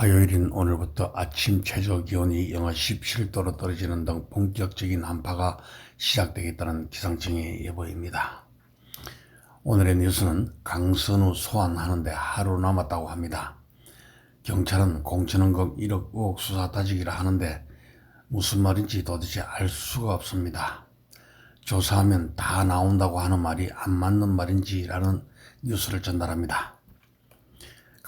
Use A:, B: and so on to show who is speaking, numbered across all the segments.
A: 화요일인 오늘부터 아침 최저 기온이 영하 17도로 떨어지는 등 본격적인 한파가 시작되겠다는 기상청의 예보입니다. 오늘의 뉴스는 강선우 소환하는데 하루 남았다고 합니다. 경찰은 공천원금 1억 5억 수사 따지기를 하는데 무슨 말인지 도대체 알 수가 없습니다. 조사하면 다 나온다고 하는 말이 안 맞는 말인지라는 뉴스를 전달합니다.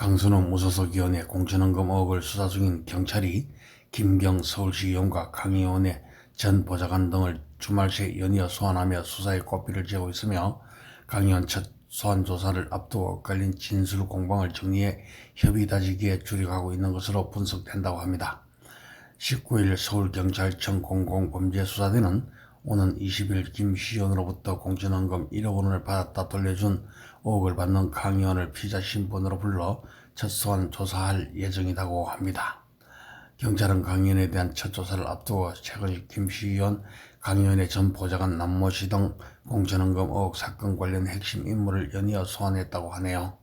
A: 강선우 무소속 의원의 공천원금 의혹을 수사 중인 경찰이 김경 서울시 의원과 강 의원의 전 보좌관 등을 주말 새 연이어 소환하며 수사에 꼬피를 쥐고 있으며 강 의원 첫 소환 조사를 앞두고 엇갈린 진술 공방을 정리해 협의 다지기에 주력하고 있는 것으로 분석된다고 합니다. 19일 서울경찰청 공공범죄수사대는 오는 20일 김 시의원으로부터 공천원금 1억 원을 받았다 돌려준 의혹을 받는 강 의원을 피자 신분으로 불러 첫 소환 조사할 예정이라고 합니다. 경찰은 강 의원에 대한 첫 조사를 앞두고 최근 김 시의원, 강 의원의 전 보좌관 남모 씨 등 공천원금 의혹 사건 관련 핵심 인물을 연이어 소환했다고 하네요.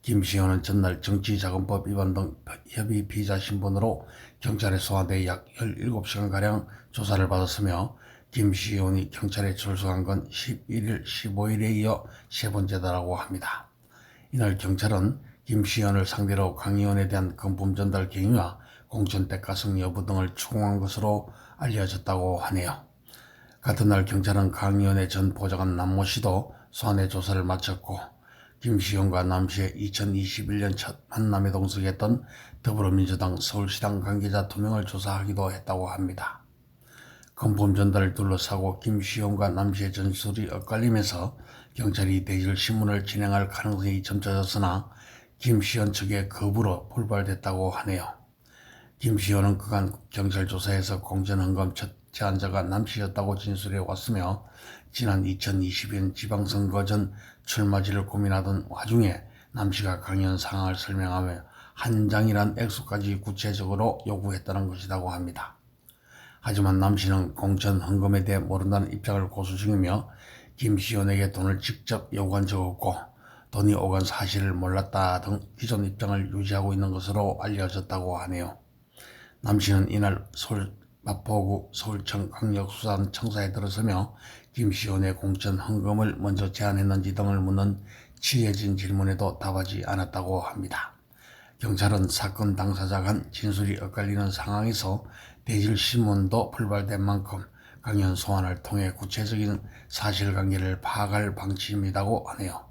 A: 김 시의원은 전날 정치자금법 위반 등 협의 피의자 신분으로 경찰에 소환돼 약 17시간가량 조사를 받았으며 김 시의원이 경찰에 출석한 건 11일, 15일에 이어 세 번째다라고 합니다. 이날 경찰은 김 시의원을 상대로 강 의원에 대한 금품 전달 경위와 공천 대가성 여부 등을 추궁한 것으로 알려졌다고 하네요. 같은 날 경찰은 강 의원의 전 보좌관 남모 씨도 소환의 조사를 마쳤고 김 시의원과 남 씨의 2021년 첫 만남에 동석했던 더불어민주당 서울시당 관계자 두 명을 조사하기도 했다고 합니다. 금품 전달을 둘러싸고 김 시의원과 남 씨의 전술이 엇갈리면서 경찰이 대질 신문을 진행할 가능성이 점쳐졌으나 김 시의원 측의 거부로 불발됐다고 하네요. 김 시의원은 그간 경찰 조사에서 공천헌금 첫 제안자가 남 씨였다고 진술해 왔으며 지난 2022년 지방선거 전 출마지를 고민하던 와중에 남 씨가 강연 상황을 설명하며 한 장이란 액수까지 구체적으로 요구했다는 것이라고 합니다. 하지만 남 씨는 공천 헌금에 대해 모른다는 입장을 고수 중이며 김 시의원에게 돈을 직접 요구한 적 없고 돈이 오간 사실을 몰랐다 등 기존 입장을 유지하고 있는 것으로 알려졌다고 하네요. 남 씨는 이날 서울 마포구 서울청 강력수사관 청사에 들어서며 김 시의원의 공천 헌금을 먼저 제안했는지 등을 묻는 취해진 질문에도 답하지 않았다고 합니다. 경찰은 사건 당사자 간 진술이 엇갈리는 상황에서 대질 신문도 불발된 만큼 강연 소환을 통해 구체적인 사실관계를 파악할 방침이라고 하네요.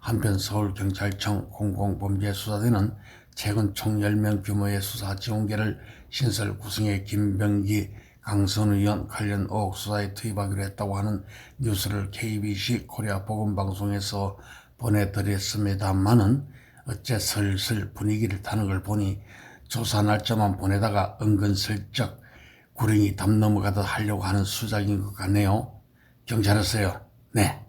A: 한편 서울경찰청 공공범죄수사대는 최근 총 10명 규모의 수사 지원계를 신설 구성의 김병기, 강선우 의원 관련 의혹 수사에 투입하기로 했다고 하는 뉴스를 KBC 코리아 보건방송에서 보내드렸습니다만은 어째 슬슬 분위기를 타는 걸 보니 조사 날짜만 보내다가 은근슬쩍 구렁이 담 넘어가듯 하려고 하는 수작인 것 같네요. 경찰에서요. 네.